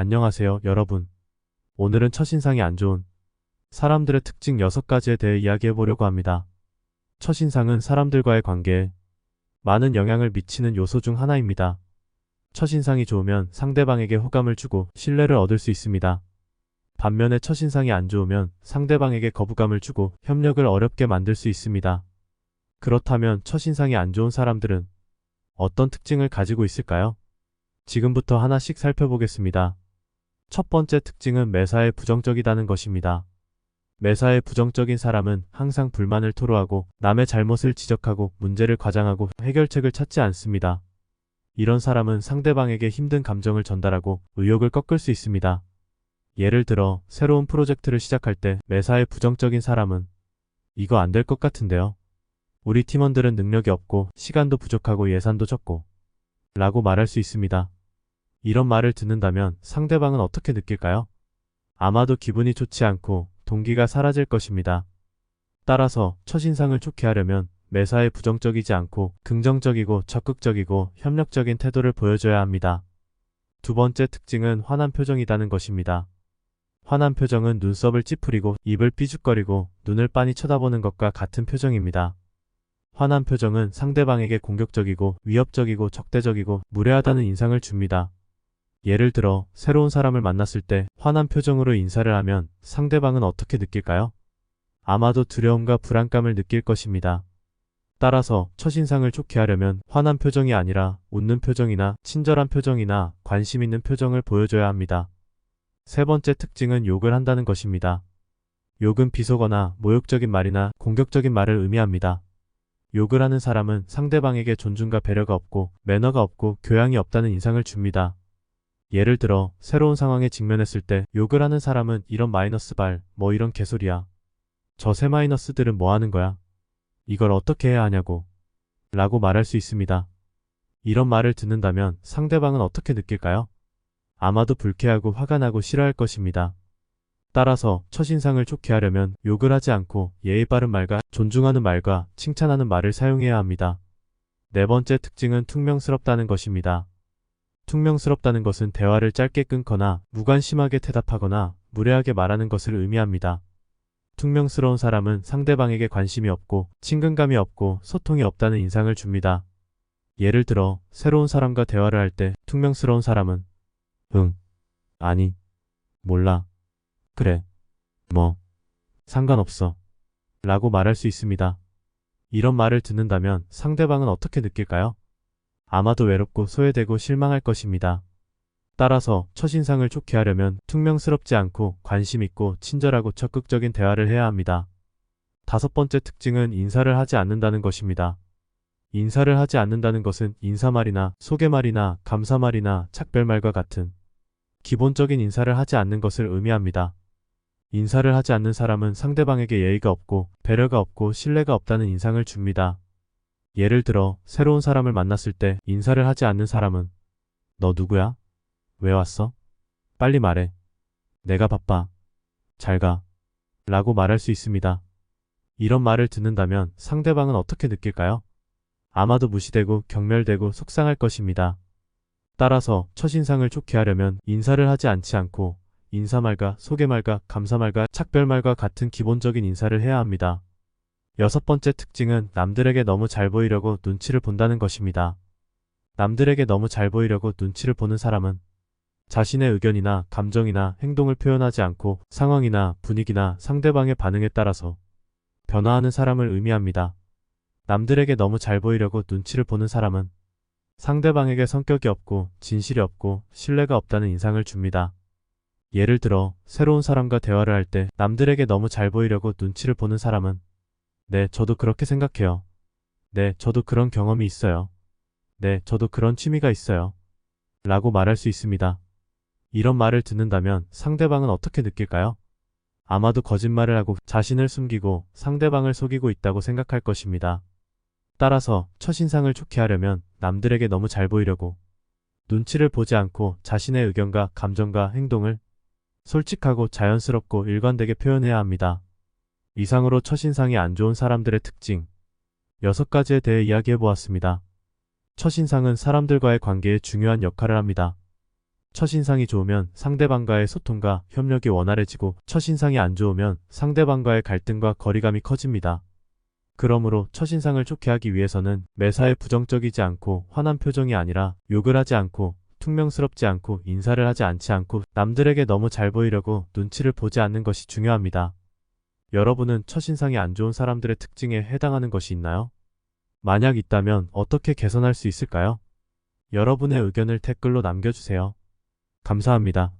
안녕하세요, 여러분. 오늘은 첫인상이 안 좋은 사람들의 특징 6가지에 대해 이야기해 보려고 합니다. 첫인상은 사람들과의 관계에 많은 영향을 미치는 요소 중 하나입니다. 첫인상이 좋으면 상대방에게 호감을 주고 신뢰를 얻을 수 있습니다. 반면에 첫인상이 안 좋으면 상대방에게 거부감을 주고 협력을 어렵게 만들 수 있습니다. 그렇다면 첫인상이 안 좋은 사람들은 어떤 특징을 가지고 있을까요? 지금부터 하나씩 살펴보겠습니다. 첫 번째 특징은 매사에 부정적이다는 것입니다. 매사에 부정적인 사람은 항상 불만을 토로하고 남의 잘못을 지적하고 문제를 과장하고 해결책을 찾지 않습니다. 이런 사람은 상대방에게 힘든 감정을 전달하고 의욕을 꺾을 수 있습니다. 예를 들어 새로운 프로젝트를 시작할 때 매사에 부정적인 사람은 이거 안 될 것 같은데요. 우리 팀원들은 능력이 없고 시간도 부족하고 예산도 적고 라고 말할 수 있습니다. 이런 말을 듣는다면 상대방은 어떻게 느낄까요? 아마도 기분이 좋지 않고 동기가 사라질 것입니다. 따라서 첫인상을 좋게 하려면 매사에 부정적이지 않고 긍정적이고 적극적이고 협력적인 태도를 보여줘야 합니다. 두 번째 특징은 화난 표정이라는 것입니다. 화난 표정은 눈썹을 찌푸리고 입을 삐죽거리고 눈을 빤히 쳐다보는 것과 같은 표정입니다. 화난 표정은 상대방에게 공격적이고 위협적이고 적대적이고 무례하다는 인상을 줍니다. 예를 들어 새로운 사람을 만났을 때 화난 표정으로 인사를 하면 상대방은 어떻게 느낄까요? 아마도 두려움과 불안감을 느낄 것입니다. 따라서 첫인상을 좋게 하려면 화난 표정이 아니라 웃는 표정이나 친절한 표정이나 관심 있는 표정을 보여줘야 합니다. 세 번째 특징은 욕을 한다는 것입니다. 욕은 비속어나 모욕적인 말이나 공격적인 말을 의미합니다. 욕을 하는 사람은 상대방에게 존중과 배려가 없고 매너가 없고 교양이 없다는 인상을 줍니다. 예를 들어 새로운 상황에 직면했을 때 욕을 하는 사람은 이런 마이너스 발, 뭐 이런 개소리야. 저 새 마이너스들은 뭐 하는 거야? 이걸 어떻게 해야 하냐고. 라고 말할 수 있습니다. 이런 말을 듣는다면 상대방은 어떻게 느낄까요? 아마도 불쾌하고 화가 나고 싫어할 것입니다. 따라서 첫인상을 좋게 하려면 욕을 하지 않고 예의 바른 말과 존중하는 말과 칭찬하는 말을 사용해야 합니다. 네 번째 특징은 퉁명스럽다는 것입니다. 퉁명스럽다는 것은 대화를 짧게 끊거나 무관심하게 대답하거나 무례하게 말하는 것을 의미합니다. 퉁명스러운 사람은 상대방에게 관심이 없고 친근감이 없고 소통이 없다는 인상을 줍니다. 예를 들어 새로운 사람과 대화를 할 때 퉁명스러운 사람은 응, 아니, 몰라, 그래, 뭐, 상관없어 라고 말할 수 있습니다. 이런 말을 듣는다면 상대방은 어떻게 느낄까요? 아마도 외롭고 소외되고 실망할 것입니다. 따라서 첫인상을 좋게 하려면 퉁명스럽지 않고 관심 있고 친절하고 적극적인 대화를 해야 합니다. 다섯 번째 특징은 인사를 하지 않는다는 것입니다. 인사를 하지 않는다는 것은 인사말이나 소개말이나 감사말이나 작별말과 같은 기본적인 인사를 하지 않는 것을 의미합니다. 인사를 하지 않는 사람은 상대방에게 예의가 없고 배려가 없고 신뢰가 없다는 인상을 줍니다. 예를 들어 새로운 사람을 만났을 때 인사를 하지 않는 사람은 너 누구야? 왜 왔어? 빨리 말해. 내가 바빠. 잘 가. 라고 말할 수 있습니다. 이런 말을 듣는다면 상대방은 어떻게 느낄까요? 아마도 무시되고 경멸되고 속상할 것입니다. 따라서 첫인상을 좋게 하려면 인사를 하지 않지 않고 인사말과 소개말과 감사말과 착별말과 같은 기본적인 인사를 해야 합니다. 여섯 번째 특징은 남들에게 너무 잘 보이려고 눈치를 본다는 것입니다. 남들에게 너무 잘 보이려고 눈치를 보는 사람은 자신의 의견이나 감정이나 행동을 표현하지 않고 상황이나 분위기나 상대방의 반응에 따라서 변화하는 사람을 의미합니다. 남들에게 너무 잘 보이려고 눈치를 보는 사람은 상대방에게 성격이 없고 진실이 없고 신뢰가 없다는 인상을 줍니다. 예를 들어 새로운 사람과 대화를 할 때 남들에게 너무 잘 보이려고 눈치를 보는 사람은 네, 저도 그렇게 생각해요. 네, 저도 그런 경험이 있어요. 네, 저도 그런 취미가 있어요. 라고 말할 수 있습니다. 이런 말을 듣는다면 상대방은 어떻게 느낄까요? 아마도 거짓말을 하고 자신을 숨기고 상대방을 속이고 있다고 생각할 것입니다. 따라서 첫인상을 좋게 하려면 남들에게 너무 잘 보이려고 눈치를 보지 않고 자신의 의견과 감정과 행동을 솔직하고 자연스럽고 일관되게 표현해야 합니다. 이상으로 첫인상이 안 좋은 사람들의 특징 6가지에 대해 이야기해 보았습니다. 첫인상은 사람들과의 관계에 중요한 역할을 합니다. 첫인상이 좋으면 상대방과의 소통과 협력이 원활해지고 첫인상이 안 좋으면 상대방과의 갈등과 거리감이 커집니다. 그러므로 첫인상을 좋게 하기 위해서는 매사에 부정적이지 않고 화난 표정이 아니라 욕을 하지 않고 퉁명스럽지 않고 인사를 하지 않지 않고 남들에게 너무 잘 보이려고 눈치를 보지 않는 것이 중요합니다. 여러분은 첫인상이 안 좋은 사람들의 특징에 해당하는 것이 있나요? 만약 있다면 어떻게 개선할 수 있을까요? 여러분의 의견을 댓글로 남겨주세요. 감사합니다.